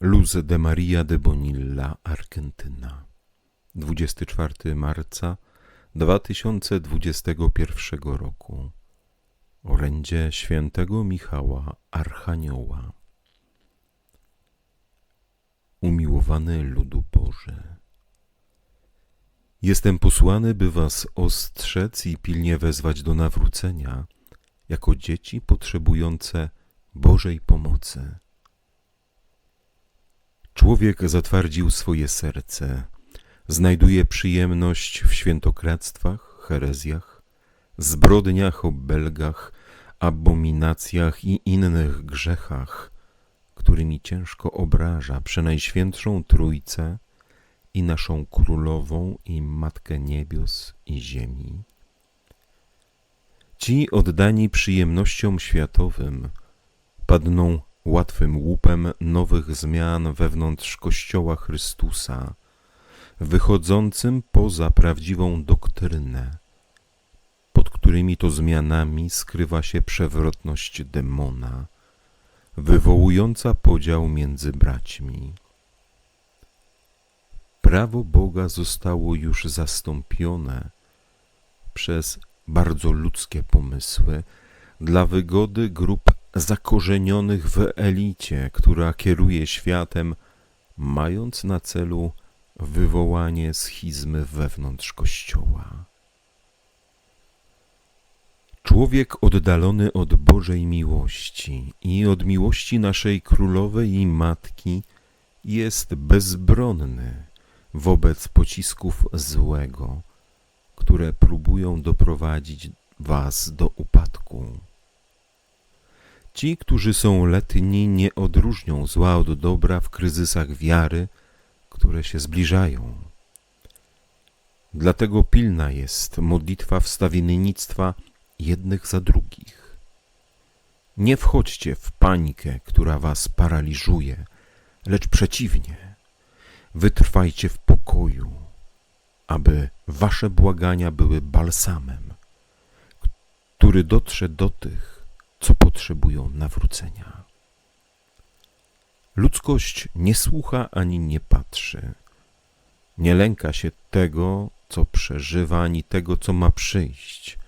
Luz de Maria de Bonilla, Argentyna. 24 marca 2021 roku. Orędzie świętego Michała Archanioła. Umiłowany ludu Boży. Jestem posłany, by was ostrzec i pilnie wezwać do nawrócenia, jako dzieci potrzebujące Bożej pomocy. Człowiek zatwardził swoje serce, znajduje przyjemność w świętokradztwach, herezjach, zbrodniach, obelgach, abominacjach i innych grzechach, którymi ciężko obraża przenajświętszą Trójcę i naszą Królową i Matkę Niebios i Ziemi. Ci oddani przyjemnościom światowym padną łatwym łupem nowych zmian wewnątrz Kościoła Chrystusa, wychodzącym poza prawdziwą doktrynę, pod którymi to zmianami skrywa się przewrotność demona, wywołująca podział między braćmi. Prawo Boga zostało już zastąpione przez bardzo ludzkie pomysły dla wygody grup zakorzenionych w elicie, która kieruje światem, mając na celu wywołanie schizmy wewnątrz Kościoła. Człowiek oddalony od Bożej miłości i od miłości naszej Królowej i Matki jest bezbronny wobec pocisków złego, które próbują doprowadzić was do upadku. Ci, którzy są letni, nie odróżnią zła od dobra w kryzysach wiary, które się zbliżają. Dlatego pilna jest modlitwa wstawiennictwa jednych za drugich. Nie wchodźcie w panikę, która was paraliżuje, lecz przeciwnie, wytrwajcie w pokoju, aby wasze błagania były balsamem, który dotrze do tych, co potrzebują nawrócenia. Ludzkość nie słucha ani nie patrzy. Nie lęka się tego, co przeżywa, ani tego, co ma przyjść.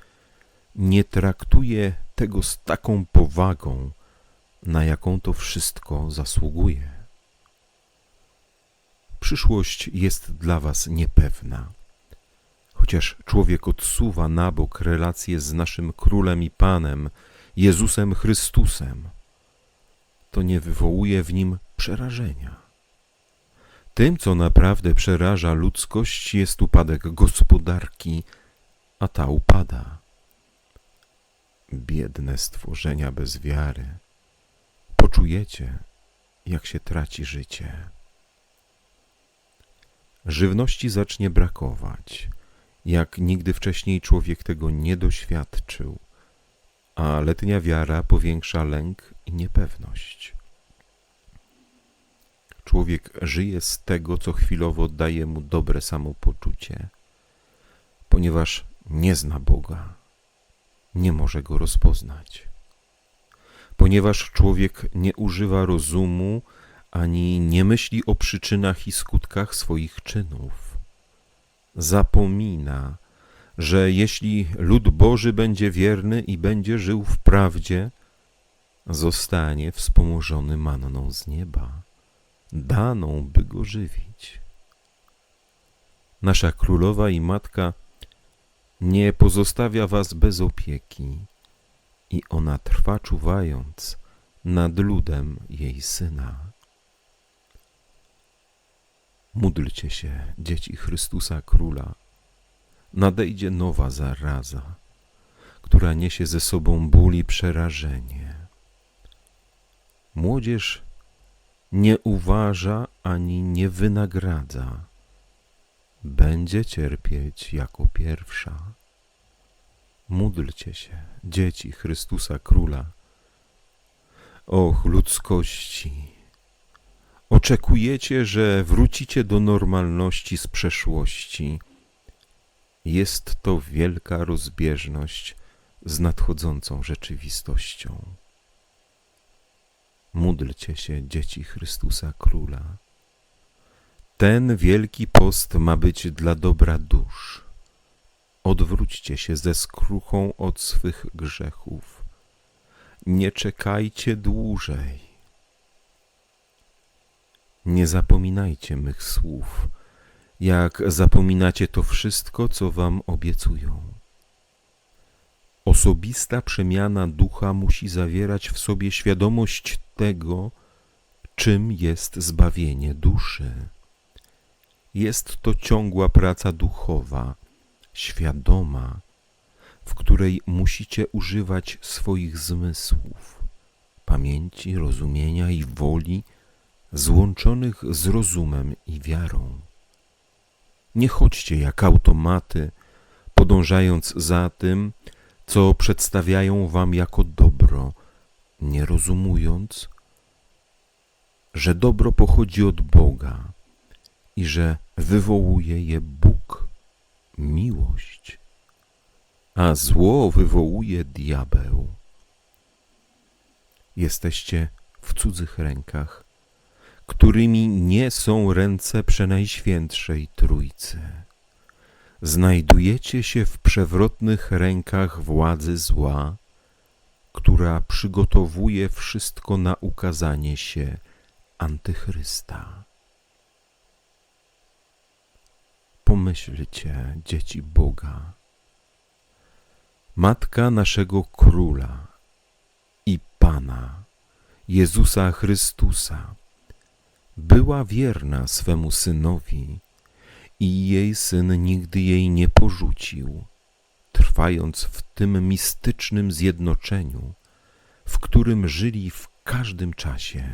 Nie traktuje tego z taką powagą, na jaką to wszystko zasługuje. Przyszłość jest dla was niepewna. Chociaż człowiek odsuwa na bok relacje z naszym królem i panem, Jezusem Chrystusem, to nie wywołuje w nim przerażenia. Tym, co naprawdę przeraża ludzkość, jest upadek gospodarki, a ta upada. Biedne stworzenia bez wiary, poczujecie, jak się traci życie. Żywności zacznie brakować, jak nigdy wcześniej człowiek tego nie doświadczył a letnia wiara powiększa lęk i niepewność. Człowiek żyje z tego, co chwilowo daje mu dobre samopoczucie, ponieważ nie zna Boga, nie może go rozpoznać. Ponieważ człowiek nie używa rozumu ani nie myśli o przyczynach i skutkach swoich czynów, zapomina, że jeśli lud Boży będzie wierny i będzie żył w prawdzie, zostanie wspomożony manną z nieba, daną, by go żywić. Nasza królowa i matka nie pozostawia was bez opieki i ona trwa czuwając nad ludem jej syna. Módlcie się, dzieci Chrystusa Króla, nadejdzie nowa zaraza, która niesie ze sobą ból i przerażenie. Młodzież nie uważa ani nie wynagradza, będzie cierpieć jako pierwsza. Módlcie się, dzieci Chrystusa Króla. Och, ludzkości! Oczekujecie, że wrócicie do normalności z przeszłości, jest to wielka rozbieżność z nadchodzącą rzeczywistością. Módlcie się, dzieci Chrystusa Króla. Ten wielki post ma być dla dobra dusz. Odwróćcie się ze skruchą od swych grzechów. Nie czekajcie dłużej. Nie zapominajcie mych słów, jak zapominacie to wszystko, co wam obiecują. Osobista przemiana ducha musi zawierać w sobie świadomość tego, czym jest zbawienie duszy. Jest to ciągła praca duchowa, świadoma, w której musicie używać swoich zmysłów, pamięci, rozumienia i woli złączonych z rozumem i wiarą. Nie chodźcie jak automaty, podążając za tym, co przedstawiają wam jako dobro, nie rozumując, że dobro pochodzi od Boga i że wywołuje je Bóg, miłość, a zło wywołuje diabeł. Jesteście w cudzych rękach, którymi nie są ręce Przenajświętszej Trójcy. Znajdujecie się w przewrotnych rękach władzy zła, która przygotowuje wszystko na ukazanie się Antychrysta. Pomyślcie, dzieci Boga, Matka naszego Króla i Pana, Jezusa Chrystusa, była wierna swemu Synowi i jej Syn nigdy jej nie porzucił, trwając w tym mistycznym zjednoczeniu, w którym żyli w każdym czasie.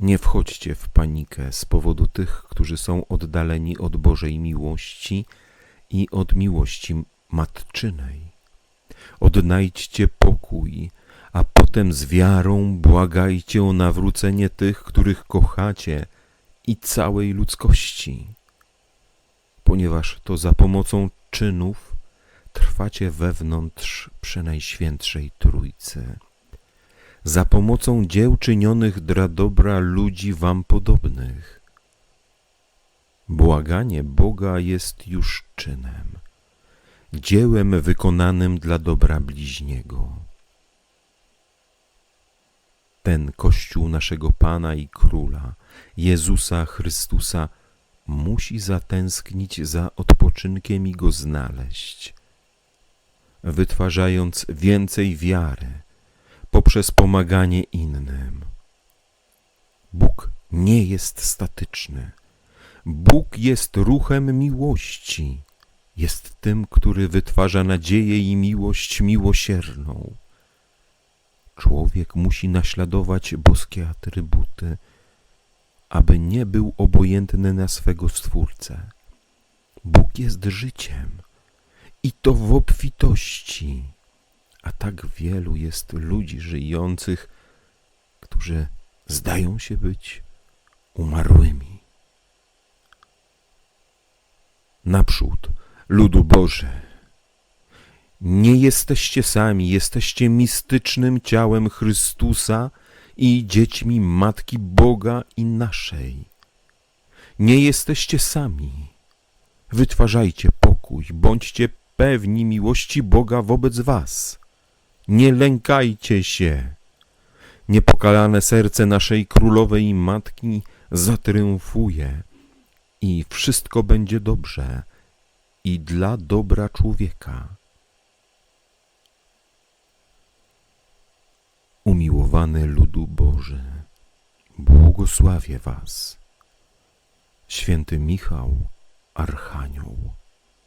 Nie wchodźcie w panikę z powodu tych, którzy są oddaleni od Bożej miłości i od miłości matczynej. Odnajdźcie pokój, a potem z wiarą błagajcie o nawrócenie tych, których kochacie i całej ludzkości, ponieważ to za pomocą czynów trwacie wewnątrz Przenajświętszej Trójcy za pomocą dzieł czynionych dla dobra ludzi wam podobnych. Błaganie Boga jest już czynem, dziełem wykonanym dla dobra bliźniego. Ten Kościół naszego Pana i Króla, Jezusa Chrystusa, musi zatęsknić za odpoczynkiem i go znaleźć, wytwarzając więcej wiary, poprzez pomaganie innym. Bóg nie jest statyczny. Bóg jest ruchem miłości. Jest tym, który wytwarza nadzieję i miłość miłosierną. Człowiek musi naśladować boskie atrybuty, aby nie był obojętny na swego Stwórcę. Bóg jest życiem i to w obfitości a tak wielu jest ludzi żyjących, którzy zdają się być umarłymi. Naprzód, ludu Boże, nie jesteście sami, jesteście mistycznym ciałem Chrystusa i dziećmi Matki Boga i naszej. Nie jesteście sami. Wytwarzajcie pokój, bądźcie pewni miłości Boga wobec was. Nie lękajcie się. Niepokalane serce naszej królowej matki zatriumfuje i wszystko będzie dobrze i dla dobra człowieka. Umiłowany ludu Boży, błogosławię was. Święty Michał, Archanioł.